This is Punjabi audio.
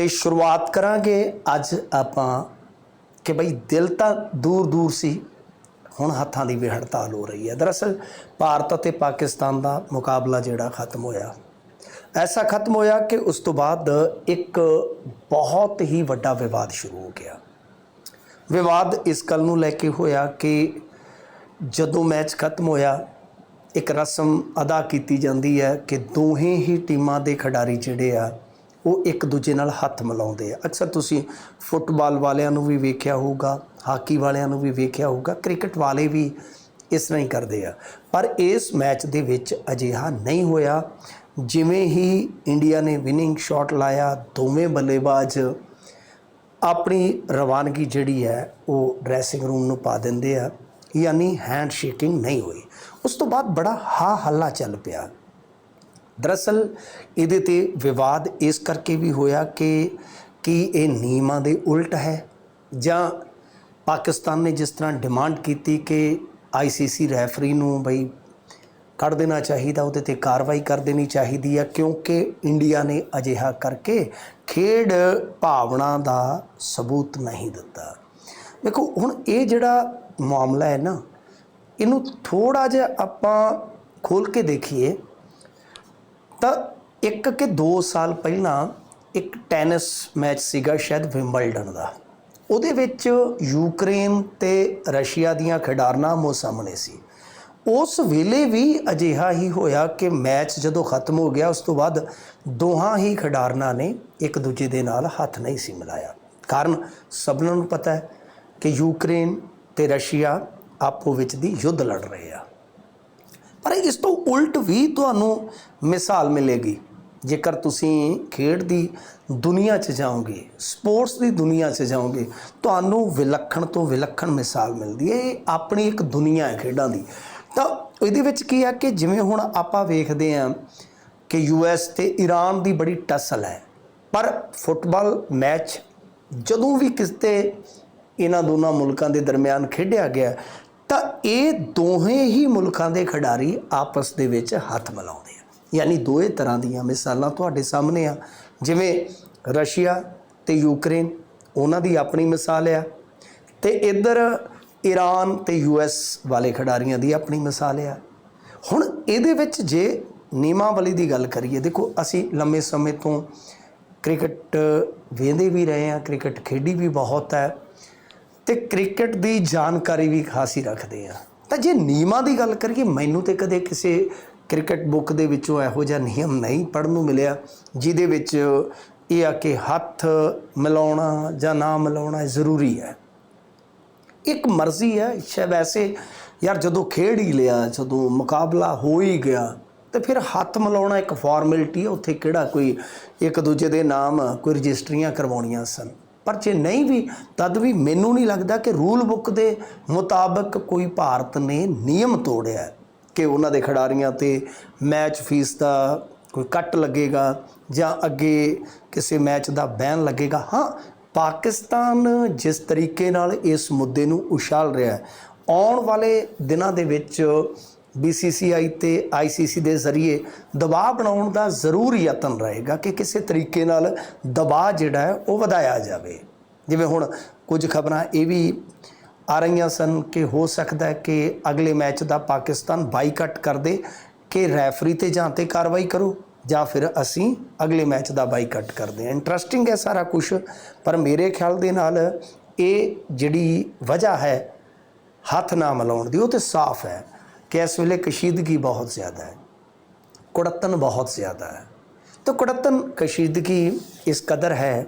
ਤੇ ਸ਼ੁਰੂਆਤ ਕਰਾਂਗੇ ਅੱਜ ਆਪਾਂ ਕਿ ਬਈ ਦਿਲ ਤਾਂ ਦੂਰ ਦੂਰ ਸੀ, ਹੁਣ ਹੱਥਾਂ ਦੀ ਵੀ ਹੜਤਾਲ ਹੋ ਰਹੀ ਹੈ। ਦਰਅਸਲ ਭਾਰਤ ਅਤੇ ਪਾਕਿਸਤਾਨ ਦਾ ਮੁਕਾਬਲਾ ਜਿਹੜਾ ਖਤਮ ਹੋਇਆ। ਐਸਾ ਖਤਮ ਹੋਇਆ ਕਿ ਉਸ ਤੋਂ ਬਾਅਦ ਇੱਕ ਬਹੁਤ ਹੀ ਵੱਡਾ ਵਿਵਾਦ ਸ਼ੁਰੂ ਹੋ ਗਿਆ। ਵਿਵਾਦ ਇਸ ਗੱਲ ਨੂੰ ਲੈ ਕੇ ਹੋਇਆ ਕਿ ਜਦੋਂ ਮੈਚ ਖਤਮ ਹੋਇਆ, ਇੱਕ ਰਸਮ ਅਦਾ ਕੀਤੀ ਜਾਂਦੀ ਹੈ ਕਿ ਦੋਹੇ ਹੀ ਟੀਮਾਂ ਦੇ ਖਿਡਾਰੀ ਜਿਹੜੇ ਆ ਉਹ ਇੱਕ ਦੂਜੇ ਨਾਲ ਹੱਥ ਮਿਲਾਉਂਦੇ ਆ। ਅਕਸਰ ਤੁਸੀਂ ਫੁੱਟਬਾਲ ਵਾਲਿਆਂ ਨੂੰ ਵੀ ਵੇਖਿਆ ਹੋਊਗਾ, ਹਾਕੀ ਵਾਲਿਆਂ ਨੂੰ ਵੀ ਵੇਖਿਆ ਹੋਊਗਾ, ਕ੍ਰਿਕਟ ਵਾਲੇ ਵੀ ਇਸ ਤਰ੍ਹਾਂ ਹੀ ਕਰਦੇ ਆ। ਪਰ ਇਸ ਮੈਚ ਦੇ ਵਿੱਚ ਅਜਿਹਾ ਨਹੀਂ ਹੋਇਆ। ਜਿਵੇਂ ਹੀ ਇੰਡੀਆ ਨੇ ਵਿਨਿੰਗ ਸ਼ਾਟ ਲਾਇਆ, ਦੋਵੇਂ ਬੱਲੇਬਾਜ਼ ਆਪਣੀ ਰਵਾਨਗੀ ਜਿਹੜੀ ਹੈ, ਉਹ ਡਰੈਸਿੰਗ ਰੂਮ ਨੂੰ ਪਾ ਦਿੰਦੇ ਆ। ਯਾਨੀ ਹੈਂਡ ਸ਼ੇਕਿੰਗ ਨਹੀਂ ਹੋਈ। ਉਸ ਤੋਂ ਬਾਅਦ ਬੜਾ ਹਾ ਹੱਲਾ ਚੱਲ ਪਿਆ। ਦਰਅਸਲ ਇਹਦੇ ਤੇ ਵਿਵਾਦ ਇਸ ਕਰਕੇ ਵੀ ਹੋਇਆ ਕਿ, ਕੀ ਇਹ ਨਿਯਮਾਂ ਦੇ ਉਲਟ ਹੈ ਜਾਂ ਪਾਕਿਸਤਾਨ ਨੇ ਜਿਸ ਤਰ੍ਹਾਂ ਡਿਮਾਂਡ ਕੀਤੀ ਕਿ ਆਈਸੀਸੀ ਰੈਫਰੀ ਨੂੰ ਬਈ ਕੱਢ ਦੇਣਾ ਚਾਹੀਦਾ, ਉਹਦੇ ਤੇ ਕਾਰਵਾਈ ਕਰ ਦੇਣੀ ਚਾਹੀਦੀ ਆ, ਕਿਉਂਕਿ ਇੰਡੀਆ ਨੇ ਅਜਿਹਾ ਕਰਕੇ ਖੇਡ ਭਾਵਨਾ ਦਾ ਸਬੂਤ ਨਹੀਂ ਦਿੱਤਾ। ਦੇਖੋ, ਹੁਣ ਇਹ ਜਿਹੜਾ ਮਾਮਲਾ ਹੈ ਨਾ, ਇਹਨੂੰ ਥੋੜਾ ਜਿਹਾ ਆਪਾਂ ਖੋਲ ਕੇ ਦੇਖੀਏ ਤਾਂ ਇੱਕ ਕਿ 2 ਸਾਲ ਪਹਿਲਾਂ ਇੱਕ ਟੈਨਿਸ ਮੈਚ ਸੀਗਾ ਸ਼ਾਇਦ ਵਿੰਬਲਡਨ ਦਾ। ਉਹਦੇ ਵਿੱਚ ਯੂਕਰੇਨ ਤੇ ਰਸ਼ੀਆ ਦੀਆਂ ਖਿਡਾਰਨਾਂ ਮੋ ਸਾਹਮਣੇ ਸੀ। ਉਸ ਵੇਲੇ ਵੀ ਅਜਿਹਾ ਹੀ ਹੋਇਆ ਕਿ ਮੈਚ ਜਦੋਂ ਖਤਮ ਹੋ ਗਿਆ, ਉਸ ਤੋਂ ਬਾਅਦ ਦੋਹਾਂ ਹੀ ਖਿਡਾਰਨਾਂ ਨੇ ਇੱਕ ਦੂਜੇ ਦੇ ਨਾਲ ਹੱਥ ਨਹੀਂ ਸੀ ਮਿਲਾਇਆ। ਕਾਰਨ ਸਭਨਾਂ ਨੂੰ ਪਤਾ ਹੈ ਕਿ ਯੂਕਰੇਨ ਤੇ ਰਸ਼ੀਆ ਆਪੋ ਵਿੱਚ ਦੀ ਯੁੱਧ ਲੜ ਰਹੇ ਆ। ਪਰ ਇਸ ਤੋਂ ਉਲਟ ਵੀ ਤੁਹਾਨੂੰ ਮਿਸਾਲ ਮਿਲੇਗੀ। ਜੇਕਰ ਤੁਸੀਂ ਖੇਡ ਦੀ ਦੁਨੀਆ 'ਚ ਜਾਓਗੇ, ਸਪੋਰਟਸ ਦੀ ਦੁਨੀਆ 'ਚ ਜਾਓਗੇ, ਤੁਹਾਨੂੰ ਵਿਲੱਖਣ ਤੋਂ ਵਿਲੱਖਣ ਮਿਸਾਲ ਮਿਲਦੀ ਹੈ। ਇਹ ਆਪਣੀ ਇੱਕ ਦੁਨੀਆ ਹੈ ਖੇਡਾਂ ਦੀ। ਤਾਂ ਇਹਦੇ ਵਿੱਚ ਕੀ ਹੈ ਕਿ ਜਿਵੇਂ ਹੁਣ ਆਪਾਂ ਵੇਖਦੇ ਹਾਂ ਕਿ ਯੂਐਸ ਤੇ ਈਰਾਨ ਦੀ ਬੜੀ ਟਸਲ ਹੈ, ਪਰ ਫੁੱਟਬਾਲ ਮੈਚ ਜਦੋਂ ਵੀ ਕਿਤੇ ਇਹਨਾਂ ਦੋਨਾਂ ਮੁਲਕਾਂ ਦੇ ਦਰਮਿਆਨ ਖੇਡਿਆ ਗਿਆ ਤਾਂ ਇਹ ਦੋਹੇ ਹੀ ਮੁਲਕਾਂ ਦੇ ਖਿਡਾਰੀ ਆਪਸ ਦੇ ਵਿੱਚ ਹੱਥ ਮਿਲਾਉਂਦੇ ਆ। ਯਾਨੀ ਦੋਏ ਤਰ੍ਹਾਂ ਦੀਆਂ ਮਿਸਾਲਾਂ ਤੁਹਾਡੇ ਸਾਹਮਣੇ ਆ। ਜਿਵੇਂ ਰਸ਼ੀਆ ਤੇ ਯੂਕਰੇਨ, ਉਹਨਾਂ ਦੀ ਆਪਣੀ ਮਿਸਾਲ ਆ ਤੇ ਇੱਧਰ ਈਰਾਨ ਤੇ ਯੂਐਸ ਵਾਲੇ ਖਿਡਾਰੀਆਂ ਦੀ ਆਪਣੀ ਮਿਸਾਲ ਆ। ਹੁਣ ਇਹਦੇ ਵਿੱਚ ਜੇ ਨਿਯਮਾਵਲੀ ਦੀ ਗੱਲ ਕਰੀਏ, ਦੇਖੋ ਅਸੀਂ ਲੰਮੇ ਸਮੇਂ ਤੋਂ ਕ੍ਰਿਕਟ ਵੇਂਦੇ ਵੀ ਰਹੇ ਆ ਕ੍ਰਿਕਟ ਖੇਡੀ ਵੀ ਬਹੁਤ ਹੈ। ਤੇ ਕ੍ਰਿਕਟ ਦੀ ਜਾਣਕਾਰੀ ਵੀ ਖਾਸੀ ਰੱਖਦੇ ਆ। ਤਾਂ ਜੇ ਨਿਯਮਾਂ ਦੀ ਗੱਲ ਕਰੀਏ, ਮੈਨੂੰ ਤੇ ਕਦੇ ਕਿਸੇ ਕ੍ਰਿਕਟ ਬੁੱਕ ਦੇ ਵਿੱਚੋਂ ਇਹੋ ਜਿਹਾ ਨਿਯਮ ਨਹੀਂ ਪੜਨ ਨੂੰ ਮਿਲਿਆ, ਜਿਹਦੇ ਵਿੱਚ ਇਹ ਆ ਕਿ ਹੱਥ ਮਿਲਾਉਣਾ ਜਾਂ ਨਾ ਮਿਲਾਉਣਾ ਜ਼ਰੂਰੀ ਹੈ। ਇੱਕ ਮਰਜ਼ੀ ਹੈ, ਸ਼ਾਇਦ ਵੈਸੇ ਯਾਰ ਜਦੋਂ ਖੇਡ ਹੀ ਲਿਆ, ਜਦੋਂ ਮੁਕਾਬਲਾ ਹੋ ਹੀ ਗਿਆ, ਤੇ ਫਿਰ ਹੱਥ ਮਿਲਾਉਣਾ ਇੱਕ ਫਾਰਮੈਲਿਟੀ ਹੈ, ਉੱਥੇ ਕਿਹੜਾ ਕੋਈ ਇੱਕ ਦੂਜੇ ਦੇ ਨਾਮ, ਕੋਈ ਰਜਿਸਟਰੀਆਂ ਕਰਵਾਉਣੀਆਂ ਸਨ। ਪਰ ਜੇ ਨਹੀਂ ਵੀ, ਤਦ ਵੀ ਮੈਨੂੰ ਨਹੀਂ ਲੱਗਦਾ ਕਿ ਰੂਲ ਬੁੱਕ ਦੇ ਮੁਤਾਬਕ ਕੋਈ ਭਾਰਤ ਨੇ ਨਿਯਮ ਤੋੜਿਆ ਕਿ ਉਹਨਾਂ ਦੇ ਖਿਡਾਰੀਆਂ ਤੇ ਮੈਚ ਫੀਸ ਦਾ ਕੋਈ ਕੱਟ ਲੱਗੇਗਾ ਜਾਂ ਅੱਗੇ ਕਿਸੇ ਮੈਚ ਦਾ ਬੈਨ ਲੱਗੇਗਾ। ਹਾਂ, ਪਾਕਿਸਤਾਨ ਜਿਸ ਤਰੀਕੇ ਨਾਲ ਇਸ ਮੁੱਦੇ ਨੂੰ ਉਛਾਲ ਰਿਹਾ ਹੈ, ਆਉਣ ਵਾਲੇ ਦਿਨਾਂ ਦੇ ਵਿੱਚ BCCI ਤੇ ICC ਦੇ ਜ਼ਰੀਏ ਦਬਾਅ ਬਣਾਉਣ ਦਾ ਜ਼ਰੂਰ ਯਤਨ ਰਹੇਗਾ ਕਿ ਕਿਸੇ ਤਰੀਕੇ ਨਾਲ ਦਬਾਅ ਜਿਹੜਾ ਹੈ ਉਹ ਵਧਾਇਆ ਜਾਵੇ। ਜਿਵੇਂ ਹੁਣ ਕੁਝ ਖਬਰਾਂ ਇਹ ਵੀ ਆ ਰਹੀਆਂ ਸਨ ਕਿ ਹੋ ਸਕਦਾ ਹੈ ਕਿ ਅਗਲੇ ਮੈਚ ਦਾ ਪਾਕਿਸਤਾਨ ਬਾਈਕਾਟ ਕਰ ਦੇ ਕਿ ਰੈਫਰੀ ਤੇ ਜਾਂ ਤੇ ਕਾਰਵਾਈ ਕਰੋ ਜਾਂ ਫਿਰ ਅਸੀਂ ਅਗਲੇ ਮੈਚ ਦਾ ਬਾਈਕਾਟ ਕਰਦੇ ਹਾਂ ਇੰਟਰਸਟਿੰਗ ਹੈ ਸਾਰਾ ਕੁਝ, ਪਰ ਮੇਰੇ ਖਿਆਲ ਦੇ ਨਾਲ ਇਹ ਜਿਹੜੀ ਵਜ੍ਹਾ ਹੈ ਹੱਥ ਨਾ ਮਿਲਾਉਣ ਦੀ, ਉਹ ਤੇ ਸਾਫ਼ ਹੈ। ਕਿ ਇਸ ਵੇਲੇ ਕਸ਼ੀਦਗੀ ਬਹੁਤ ਜ਼ਿਆਦਾ ਹੈ ਕੁੜੱਤਨ ਬਹੁਤ ਜ਼ਿਆਦਾ ਹੈ। ਤਾਂ ਕੁੜੱਤਨ ਕਸ਼ੀਦਗੀ ਇਸ ਕਦਰ ਹੈ